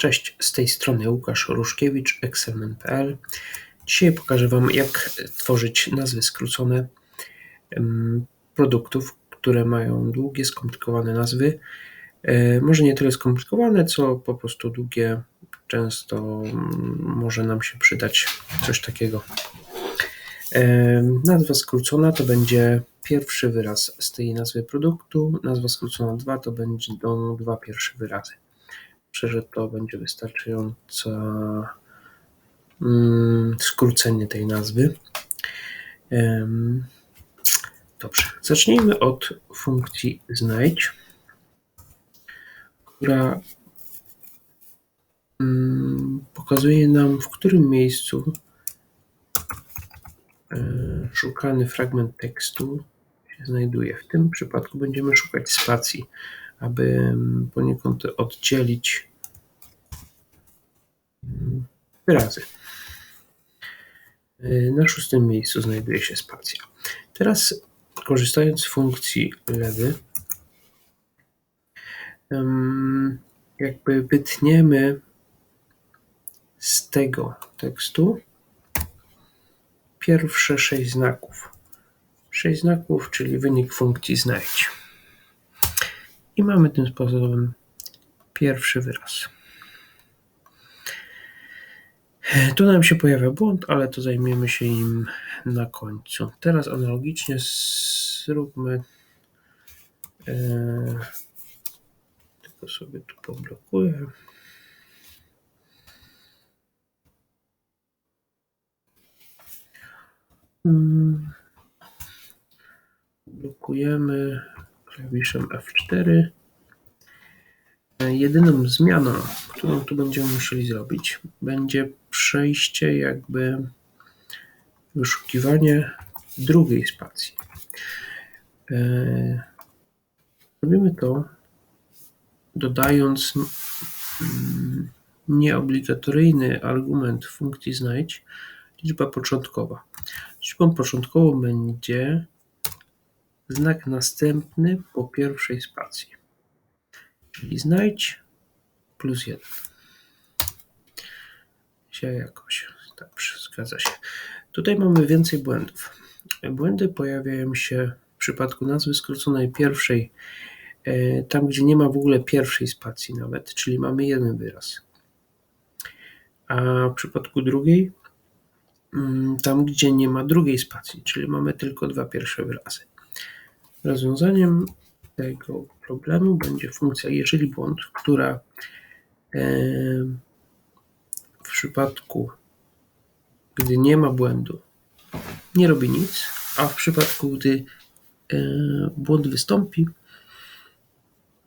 Cześć, z tej strony Łukasz Ruszkiewicz, excelmen.pl. Dzisiaj pokażę Wam, jak tworzyć nazwy skrócone produktów, które mają długie, skomplikowane nazwy. E, może nie tyle skomplikowane, co po prostu długie. Często może nam się przydać coś takiego. Nazwa skrócona to będzie pierwszy wyraz z tej nazwy produktu. Nazwa skrócona 2 to będą dwa pierwsze wyrazy. Myślę, że to będzie wystarczające mm, skrócenie tej nazwy. Dobrze, zacznijmy od funkcji znajdź, która mm, pokazuje nam, w którym miejscu e, szukany fragment tekstu się znajduje. W tym przypadku będziemy szukać spacji aby poniekąd oddzielić wyrazy. Na szóstym miejscu znajduje się spacja. Teraz korzystając z funkcji lewy, jakby wytniemy z tego tekstu pierwsze sześć znaków. Sześć znaków, czyli wynik funkcji znajdź. I mamy tym sposobem pierwszy wyraz. Tu nam się pojawia błąd, ale to zajmiemy się im na końcu. Teraz analogicznie zróbmy. E, tylko sobie tu poblokuję. Hmm. Blokujemy klawiszem F4. Jedyną zmianą, którą tu będziemy musieli zrobić, będzie przejście jakby wyszukiwanie drugiej spacji. E, robimy to dodając mm, nieobligatoryjny argument funkcji znajdź, liczba początkowa. Liczbą początkową będzie znak następny po pierwszej spacji, czyli znajdź plus 1. Się jakoś. Dobrze, zgadza się. Tutaj mamy więcej błędów. Błędy pojawiają się w przypadku nazwy skróconej pierwszej, e, tam gdzie nie ma w ogóle pierwszej spacji nawet, czyli mamy jeden wyraz. A w przypadku drugiej, mm, tam gdzie nie ma drugiej spacji, czyli mamy tylko dwa pierwsze wyrazy. Rozwiązaniem tego problemu będzie funkcja jeżeli błąd, która w przypadku, gdy nie ma błędu, nie robi nic, a w przypadku, gdy błąd wystąpi,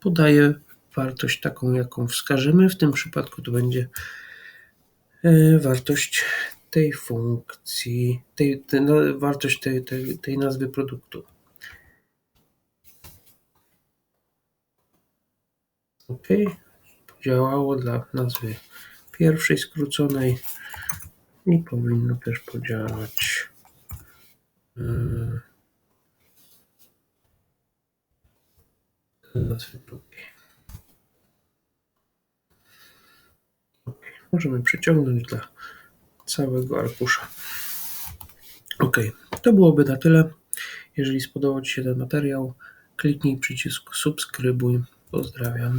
podaje wartość taką, jaką wskażemy. W tym przypadku to będzie wartość tej funkcji, tej, tej no, wartość tej, tej, tej nazwy produktu. OK. Podziałało dla nazwy pierwszej skróconej i powinno też podziałać yy, nazwy drugiej. OK. Możemy przeciągnąć dla całego arkusza. OK. To byłoby na tyle. Jeżeli spodobał Ci się ten materiał, kliknij przycisk subskrybuj Pozdrawiam.